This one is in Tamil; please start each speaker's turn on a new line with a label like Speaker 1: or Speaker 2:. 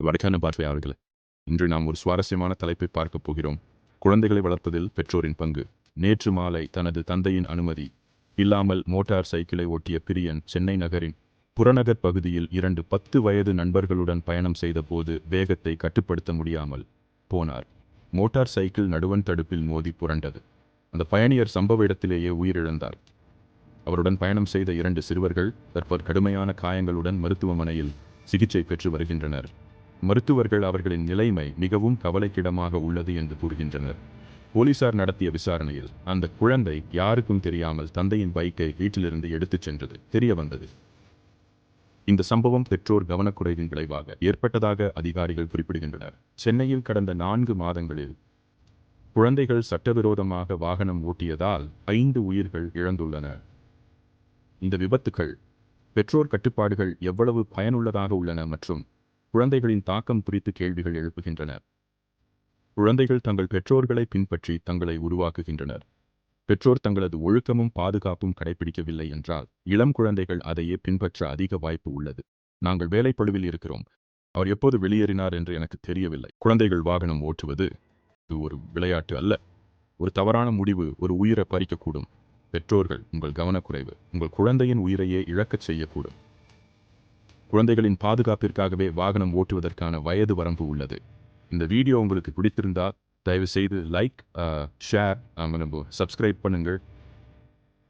Speaker 1: வடக்கான பார்வையாளர்களே இன்று நாம் ஒரு சுவாரஸ்யமான தலைப்பை பார்க்கப் போகிறோம். குழந்தைகளை வளர்ப்பதில் பெற்றோரின் பங்கு. நேற்று மாலை தனது தந்தையின் அனுமதி இல்லாமல் மோட்டார் சைக்கிளை ஓட்டிய பிரியன் சென்னை நகரின் புறநகர் பகுதியில் இரண்டு பத்து வயது நண்பர்களுடன் பயணம் செய்தபோது வேகத்தை கட்டுப்படுத்த முடியாமல் போனார். மோட்டார் சைக்கிள் நடுவன் தடுப்பில் மோதி புரண்டது. அந்த பயணியர் சம்பவ இடத்திலேயே உயிரிழந்தார். அவருடன் பயணம் செய்த இரண்டு சிறுவர்கள் தற்போது கடுமையான காயங்களுடன் மருத்துவமனையில் சிகிச்சை பெற்று வருகின்றனர். மருத்துவர்கள் அவர்களின் நிலைமை மிகவும் கவலைக்கிடமாக உள்ளது என்று கூறுகின்றனர். போலீசார் நடத்திய விசாரணையில் அந்த குழந்தை யாருக்கும் தெரியாமல் தந்தையின் பைக்கை வீட்டிலிருந்து எடுத்துச் சென்றது. தெரிய வந்தது. இந்த சம்பவம் பெற்றோர் கவனக்குறைவின் விளைவாக ஏற்பட்டதாக அதிகாரிகள் குறிப்பிடுகின்றனர். சென்னையில் கடந்த நான்கு மாதங்களில் குழந்தைகள் சட்டவிரோதமாக வாகனம் ஓட்டியதால் ஐந்து உயிர்கள் இழந்துள்ளன. இந்த விபத்துகள் பெற்றோர் கட்டுப்பாடுகள் எவ்வளவு பயனுள்ளதாக உள்ளன மற்றும் குழந்தைகளின் தாக்கம் குறித்து கேள்விகள் எழுப்புகின்றன. குழந்தைகள் தங்கள் பெற்றோர்களை பின்பற்றி தங்களை உருவாக்குகின்றனர். பெற்றோர் தங்களது ஒழுக்கமும் பாதுகாப்பும் கடைபிடிக்கவில்லை என்றால் இளம் குழந்தைகள் அதையே பின்பற்ற அதிக வாய்ப்பு உள்ளது. நாங்கள் வேலைப்பழுவில் இருக்கிறோம். அவர் எப்போது வெளியேறினார் என்று எனக்கு தெரியவில்லை. குழந்தைகள் வாகனம் ஓட்டுவது இது ஒரு விளையாட்டு அல்ல. ஒரு தவறான முடிவு ஒரு உயிரை பறிக்கக்கூடும். பெற்றோர்கள் உங்கள் கவனக்குறைவு. உங்கள் குழந்தையின் உயிரையே இழக்கச் செய்யக்கூடும். குழந்தைகளின் பாதுகாப்பிற்காகவே வாகனம் ஓட்டுவதற்கான வயது வரம்பு உள்ளது. இந்த வீடியோ உங்களுக்கு பிடித்திருந்தால் தயவு செய்து லைக் uh, ஷேர் சப்ஸ்கிரைப் பண்ணுங்கள்.